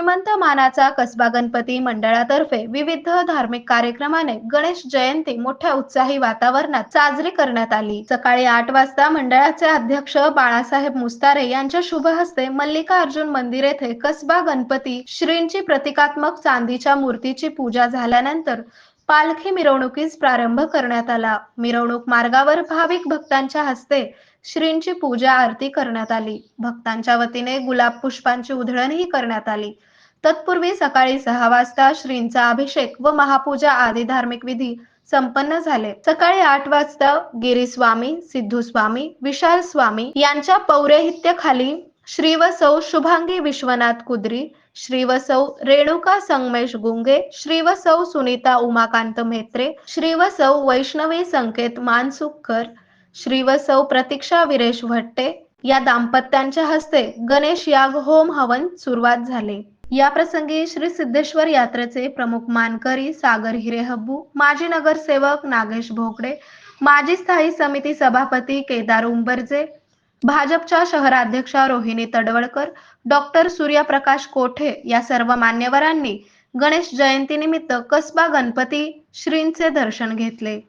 श्रीमंत मानाचा कसबा गणपती मंडळातर्फे विविध धार्मिक कार्यक्रमाने गणेश जयंती मोठ्या उत्साही वातावरणात साजरी करण्यात आली. सकाळी आठ वाजता मंडळाचे अध्यक्ष बाळासाहेब मुस्तारे यांच्या शुभ हस्ते मल्लिकार्जुन मंदिर येथे कसबा गणपती श्रींची प्रतिकात्मक चांदीच्या मूर्तीची पूजा झाल्यानंतर पालखी मिरवणुकीस प्रारंभ करण्यात आला. मिरवणूक मार्गावर भाविक भक्तांच्या हस्ते श्रींची पूजा आरती करण्यात आली. भक्तांच्या वतीने गुलाब पुष्पांची उधळणही करण्यात आली. तत्पूर्वी सकाळी सहा वाजता श्रींचा अभिषेक व महापूजा आदी धार्मिक विधी संपन्न झाले. सकाळी आठ वाजता गिरी स्वामी सिद्धू स्वामी विशाल स्वामी यांच्या पौरोहित्याखाली श्री व सौ शुभांगी विश्वनाथ कुद्री श्री व सौ रेणुका संगमेश गुंगे श्री व सौ सुनीता उमाकांत म्हेत्रे श्री व सौ वैष्णवी संकेत मानसुखकर श्री व सौ प्रतीक्षा विरेश भट्टे या दाम्पत्यांच्या हस्ते गणेश याग होम हवन सुरुवात झाली. या प्रसंगी श्री सिद्धेश्वर यात्रेचे प्रमुख मानकरी सागर हिरेहब्बू माजी नगरसेवक नागेश भोकडे माजी स्थायी समिती सभापती केदार उंबरजे भाजपच्या शहराध्यक्षा रोहिणी तडवळकर डॉक्टर सूर्यप्रकाश कोठे या सर्व मान्यवरांनी गणेश जयंतीनिमित्त कसबा गणपती श्रींचे दर्शन घेतले.